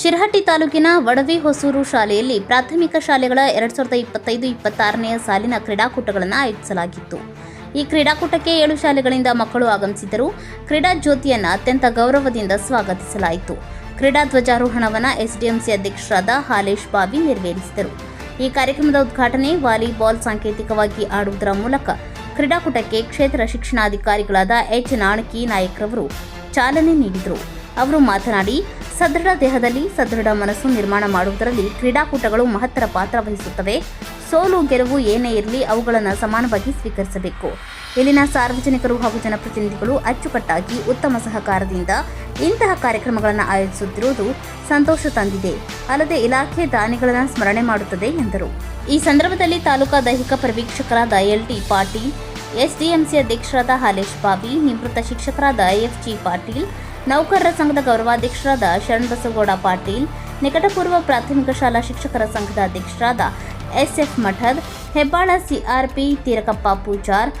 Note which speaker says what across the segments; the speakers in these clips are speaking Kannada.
Speaker 1: ಶಿರಹಟ್ಟಿ ತಾಲೂಕಿನ ವಡವಿ ಹೊಸೂರು ಶಾಲೆಯಲ್ಲಿ ಪ್ರಾಥಮಿಕ ಶಾಲೆಗಳ ಎರಡ್ ಸಾವಿರದ ಇಪ್ಪತ್ತೈದು ಇಪ್ಪತ್ತಾರನೆಯ ಸಾಲಿನ ಕ್ರೀಡಾಕೂಟಗಳನ್ನು ಆಯೋಜಿಸಲಾಗಿತ್ತು. ಈ ಕ್ರೀಡಾಕೂಟಕ್ಕೆ ಏಳು ಶಾಲೆಗಳಿಂದ ಮಕ್ಕಳು ಆಗಮಿಸಿದ್ದರು. ಕ್ರೀಡಾ ಜ್ಯೋತಿಯನ್ನು ಅತ್ಯಂತ ಗೌರವದಿಂದ ಸ್ವಾಗತಿಸಲಾಯಿತು. ಕ್ರೀಡಾ ಧ್ವಜಾರೋಹಣವನ್ನು ಎಸ್ಡಿಎಂಸಿ ಅಧ್ಯಕ್ಷರಾದ ಹಾಲೇಶ್ ಬಾಬಿ ನೆರವೇರಿಸಿದರು. ಈ ಕಾರ್ಯಕ್ರಮದ ಉದ್ಘಾಟನೆ ವಾಲಿಬಾಲ್ ಸಾಂಕೇತಿಕವಾಗಿ ಆಡುವುದರ ಮೂಲಕ ಕ್ರೀಡಾಕೂಟಕ್ಕೆ ಕ್ಷೇತ್ರ ಶಿಕ್ಷಣಾಧಿಕಾರಿಗಳಾದ ಎಚ್. ನಾಣಕಿ ನಾಯಕ್ರವರು ಚಾಲನೆ ನೀಡಿದರು. ಅವರು ಮಾತನಾಡಿ, ಸದೃಢ ದೇಹದಲ್ಲಿ ಸದೃಢ ಮನಸ್ಸು ನಿರ್ಮಾಣ ಮಾಡುವುದರಲ್ಲಿ ಕ್ರೀಡಾಕೂಟಗಳು ಮಹತ್ತರ ಪಾತ್ರ ವಹಿಸುತ್ತವೆ. ಸೋಲು, ಗೆಲುವು ಏನೇ ಇರಲಿ ಅವುಗಳನ್ನು ಸಮಾನವಾಗಿ ಸ್ವೀಕರಿಸಬೇಕು. ಇಲ್ಲಿನ ಸಾರ್ವಜನಿಕರು ಹಾಗೂ ಜನಪ್ರತಿನಿಧಿಗಳು ಅಚ್ಚುಕಟ್ಟಾಗಿ ಉತ್ತಮ ಸಹಕಾರದಿಂದ ಇಂತಹ ಕಾರ್ಯಕ್ರಮಗಳನ್ನು ಆಯೋಜಿಸುತ್ತಿರುವುದು ಸಂತೋಷ ತಂದಿದೆ. ಅಲ್ಲದೆ ಇಲಾಖೆ ದಾನಿಗಳನ್ನು ಸ್ಮರಣೆ ಮಾಡುತ್ತದೆ ಎಂದರು. ಈ ಸಂದರ್ಭದಲ್ಲಿ ತಾಲೂಕಾ ದೈಹಿಕ ಪರಿವೀಕ್ಷಕರಾದ ಎಲ್ಟಿ ಪಾಟೀಲ್ ಎಸ್ಡಿಎಂಸಿ ಅಧ್ಯಕ್ಷರಾದ ಹಾಲೇಶ್ ಬಾಬಿ ನಿವೃತ್ತ ಶಿಕ್ಷಕರಾದ ಎಫ್ಜಿ ಪಾಟೀಲ್ ನೌಕರರ ಸಂಘದ ಗೌರವಾಧ್ಯಕ್ಷರಾದ ಶರಣಬಸಗೌಡ ಪಾಟೀಲ್, ನಿಕಟಪೂರ್ವ ಪ್ರಾಥಮಿಕ ಶಾಲಾ ಶಿಕ್ಷಕರ ಸಂಘದ ಅಧ್ಯಕ್ಷರಾದ SF Mathad, Hebbal CRP Teerakappa Pujar,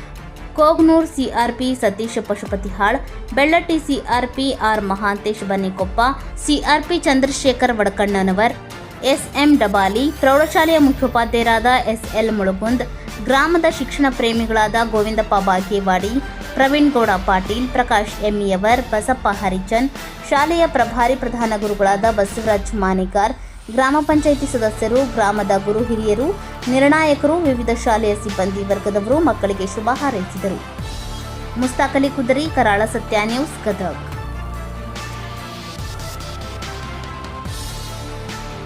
Speaker 1: Kognur CRP Satish Pashupatihal, Bellatti CRP R Mahantesh Bannikoppa, CRP Chandrashekhar Vadakannanavar, SM Dabali, ಪ್ರೌಢಶಾಲೆಯ ಮುಖ್ಯೋಪಾಧ್ಯಾಯರಾದ ಎಸ್ಎಲ್ ಮುಳುಗುಂದ್, ಗ್ರಾಮದ ಶಿಕ್ಷಣ ಪ್ರೇಮಿಗಳಾದ ಗೋವಿಂದಪ್ಪ ಬಾಗೇವಾಡಿ ಪ್ರವೀಣ್ ಗೌಡ ಪಾಟೀಲ್, ಪ್ರಕಾಶ್ ಎಮ್ಮಿಯವರ್ ಬಸಪ್ಪ ಹರಿಚಂದ್, ಶಾಲೆಯ ಪ್ರಭಾರಿ ಪ್ರಧಾನ ಗುರುಗಳಾದ ಬಸವರಾಜ್ ಮಾನೇಕಾರ್, ಗ್ರಾಮ ಪಂಚಾಯಿತಿ ಸದಸ್ಯರು, ಗ್ರಾಮದ ಗುರು ಹಿರಿಯರು, ನಿರ್ಣಾಯಕರು, ವಿವಿಧ ಶಾಲೆಯ ಸಿಬ್ಬಂದಿ ವರ್ಗದವರು ಮಕ್ಕಳಿಗೆ ಶುಭ ಹಾರೈಸಿದರು. ಮುಸ್ತಾಕಲಿ ಕುದರಿ, ಕರಾಳ ಸತ್ಯ ನ್ಯೂಸ್, ಗದಗ್.